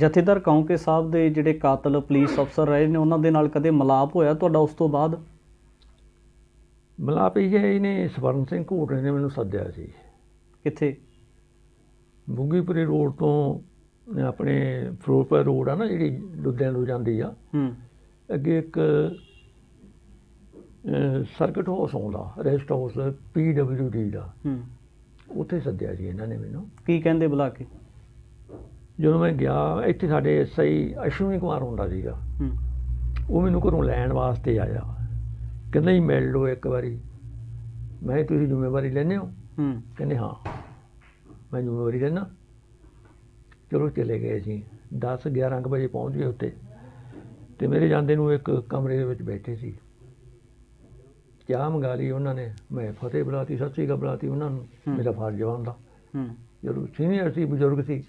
ਜਥੇਦਾਰ ਕੌਂਕੇ ਸਾਹਿਬ ਦੇ ਜਿਹੜੇ ਕਾਤਲ ਪੁਲਿਸ ਅਫਸਰ ਰਹੇ ਨੇ ਉਹਨਾਂ ਦੇ ਨਾਲ ਕਦੇ ਮਲਾਪ ਹੋਇਆ ਤੁਹਾਡਾ ਉਸ ਤੋਂ ਬਾਅਦ? ਮਲਾਪ ਇਹ ਹੈ ਇਹਨੇ ਸਵਰਨ ਸਿੰਘ ਘੋਟਰੇ ਨੇ ਮੈਨੂੰ ਸੱਦਿਆ ਸੀ। ਕਿੱਥੇ? ਬੁੱਗੀਪੁਰੀ ਰੋਡ ਤੋਂ ਆਪਣੇ ਫਿਰੋਜ਼ਪੁਰ ਰੋਡ ਆ ਨਾ ਜਿਹੜੀ ਲੁਧਿਆਣੇ ਨੂੰ ਜਾਂਦੀ ਆ। ਹੂੰ। ਅੱਗੇ ਇੱਕ ਸਰਕਟ ਹਾਊਸ ਆਉਂਦਾ ਰੈਸਟ ਹਾਊਸ ਡੀ ਦਾ। ਹੂੰ। ਉੱਥੇ ਸੱਦਿਆ ਸੀ ਇਹਨਾਂ ਨੇ ਮੈਨੂੰ। ਕੀ ਕਹਿੰਦੇ ਬੁਲਾ ਕੇ? ਜਦੋਂ ਮੈਂ ਗਿਆ ਇੱਥੇ ਸਾਡੇ ਐਸਆਈ ਅਸ਼ਵਨੀ ਕੁਮਾਰ ਹੁੰਦਾ ਸੀਗਾ। ਹੂੰ। ਉਹ ਮੈਨੂੰ ਘਰੋਂ ਲੈਣ ਵਾਸਤੇ ਆਇਆ। ਕਹਿੰਦਾ ਜੀ ਮਿਲ ਲਓ ਇੱਕ ਵਾਰੀ। ਮੈਂ ਤੁਸੀਂ ਜ਼ਿੰਮੇਵਾਰੀ ਲੈਂਦੇ ਹੋ? ਹੂੰ। ਕਹਿੰਦੇ ਹਾਂ। ਮੈਂ ਜ਼ਿੰਮੇਵਾਰੀ ਲੈਣਾ ਚਲੋ ਚਲੇ ਗਏ ਅਸੀਂ। 10 11 ਕੁ ਵਜੇ ਪਹੁੰਚ ਗਏ ਉੱਤੇ ਤੇ ਮੇਰੇ ਜਾਂਦੇ ਨੂੰ ਇੱਕ ਕਮਰੇ ਦੇ ਵਿੱਚ ਬੈਠੇ ਸੀ। ਚਾਹ ਮੰਗਾ ਲਈ ਉਹਨਾਂ ਨੇ। ਮੈਂ ਫਤਿਹ ਬੁਲਾਤੀ ਸ੍ਰੀ ਅਕਾਲ ਬੁਲਾਤੀ ਉਹਨਾਂ ਨੂੰ। ਮੇਰਾ ਫਰਜ਼ ਬਣਦਾ। ਹੂੰ। ਜਦੋਂ ਸੀਨੀਅਰ ਸੀ ਬਜ਼ੁਰਗ ਸੀ